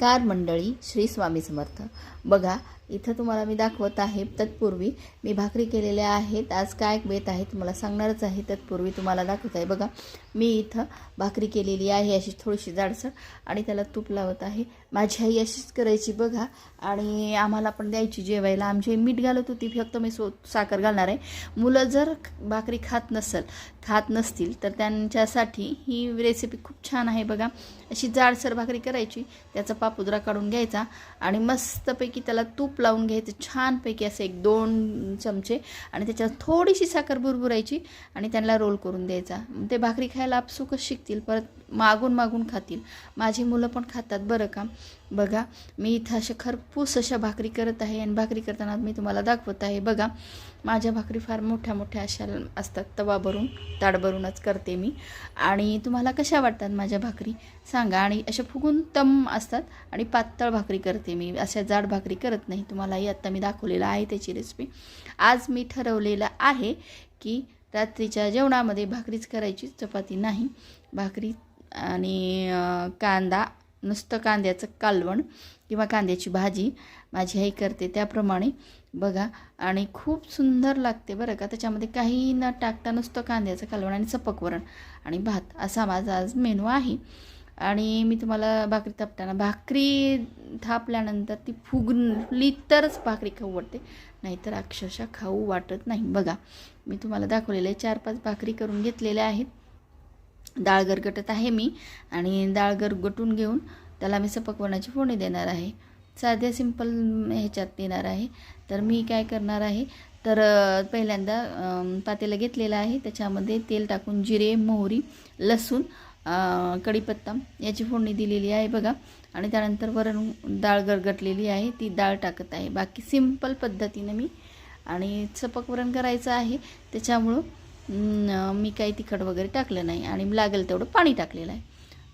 Car मंडळी श्री स्वामी समर्थ. बघा इथं तुम्हाला मी दाखवत आहे तत्पूर्वी. मी भाकरी केलेल्या आहेत. आज काय बेत आहे तुम्हाला सांगणारच आहे. तत्पूर्वी तुम्हाला दाखवत आहे. बघा मी इथं भाकरी केलेली आहे अशी थोडीशी जाडसर आणि त्याला तूप लावत आहे. माझी आई अशीच करायची बघा. आणि आम्हाला पण द्यायची जेवायला. आमची आई मीठ घालत होती. फक्त मी सो साखर घालणार आहे. मुलं जर भाकरी खात नसल खात नसतील तर त्यांच्यासाठी ही रेसिपी खूप छान आहे बघा. अशी जाडसर भाकरी करायची. त्याचा पापुद्रा काढून घ्यायचा आणि मस्तपैकी त्याला तूप लावून घ्यायचं छानपैकी असं एक दोन चमचे आणि त्याच्यात थोडीशी साखर बुरबुरायची आणि त्यांना रोल करून द्यायचा. ते भाकरी खायला आपसुकच शिकतील परत मागून मागून खातील. माझी मुलं पण खातात बरं का? बघा मी इथं अशा खरपूस अशा भाकरी करत आहे आणि भाकरी करताना मी तुम्हाला दाखवत आहे. बघा माझ्या भाकरी फार मोठ्या मोठ्या अशा असतात तवा भरून ताड भरूनच करते मी. आणि तुम्हाला कशा वाटतात माझ्या भाकरी? सांगा. आणि अशा फुगून तम असतात आणि पातळ भाकरी करते मी. अशा जाड भाकरी करत नाही. तुम्हालाही आत्ता मी दाखवलेलं आहे त्याची रेसिपी आज मी ठरवलेलं आहे की रात्रीच्या जेवणामध्ये भाकरीच करायची चपाती नाही. भाकरी आणि कांदा नुसतं कांद्याचं कालवण किंवा कांद्याची भाजी माझी आई करते त्याप्रमाणे. बघा आणि खूप सुंदर लागते बरं का. त्याच्यामध्ये काही न टाकता नुसतं कांद्याचं कालवण आणि चपक वरण आणि भात असा माझा आज मेनू आहे. आणि मी तुम्हाला भाकरी थापताना भाकरी थापल्यानंतर ती फुगली तरच भाकरी खाऊ वाटते. नाहीतर अक्षरशः खाऊ वाटत नाही. बघा मी तुम्हाला दाखवलेले चार पाच भाकरी करून घेतलेल्या आहेत. डाळ गरगटत आहे मी आणि डाळ गरगटून घेऊन त्याला मी सपकवणाची फोडणी देणार आहे. साध्या सिंपल ह्याच्यात देणार आहे. तर मी काय करणार आहे? तर पहिल्यांदा पातेलं घेतलेलं आहे. त्याच्यामध्ये तेल टाकून जिरे मोहरी लसूण कढीपत्ता याची फोडणी दिलेली आहे बघा. आणि त्यानंतर वरण डाळ गरगटलेली आहे. ती डाळ टाकत आहे. बाकी सिंपल पद्धतीनं मी आणि चपक वरण करायचं आहे. त्याच्यामुळं मी काही तिखट वगैरे टाकलं नाही आणि लागेल तेवढं पाणी टाकलेलं आहे.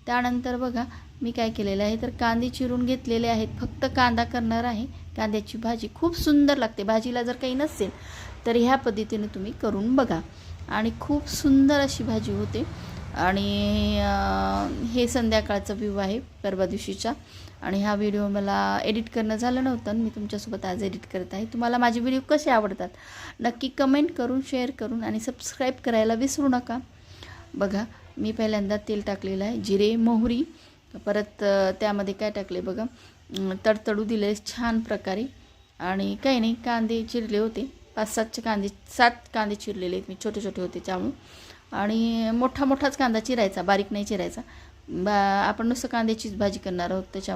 त्यानंतर बघा मी काय केलेलं आहे तर कांदे चिरून घेतलेले आहेत. फक्त कांदा करणार आहे. कांद्याची भाजी खूप सुंदर लागते. भाजीला जर काही नसेल तर ह्या पद्धतीने तुम्ही करून बघा. आणि खूप सुंदर अशी भाजी होते. आणि हे संध्याकाळचा व्ह्यू आहे परवा दिवशीचा आणि हा व्हिडिओ मला एडिट करणं झालं नव्हतं. मी तुमच्यासोबत आज एडिट करत आहे. तुम्हाला माझे व्हिडिओ कसे आवडतात? नक्की कमेंट करून शेअर करून आणि सबस्क्राईब करायला विसरू नका. बघा मी पहिल्यांदा तेल टाकलेलं आहे. जिरे मोहरी परत त्यामध्ये काय टाकले बघा? तडतडू दिले छान प्रकारे. आणि काही नाही कांदे चिरले होते. पाच सातचे कांदे सात कांदे चिरलेले आहेत मी छोटे छोटे होते त्यामुळे. आणि मोठा मोठाच कांदा चिरायचा बारीक नाही चिरायचा. बा आपण नुसतं कांद्याचीच भाजी करणार आहोत त्याच्यामुळे.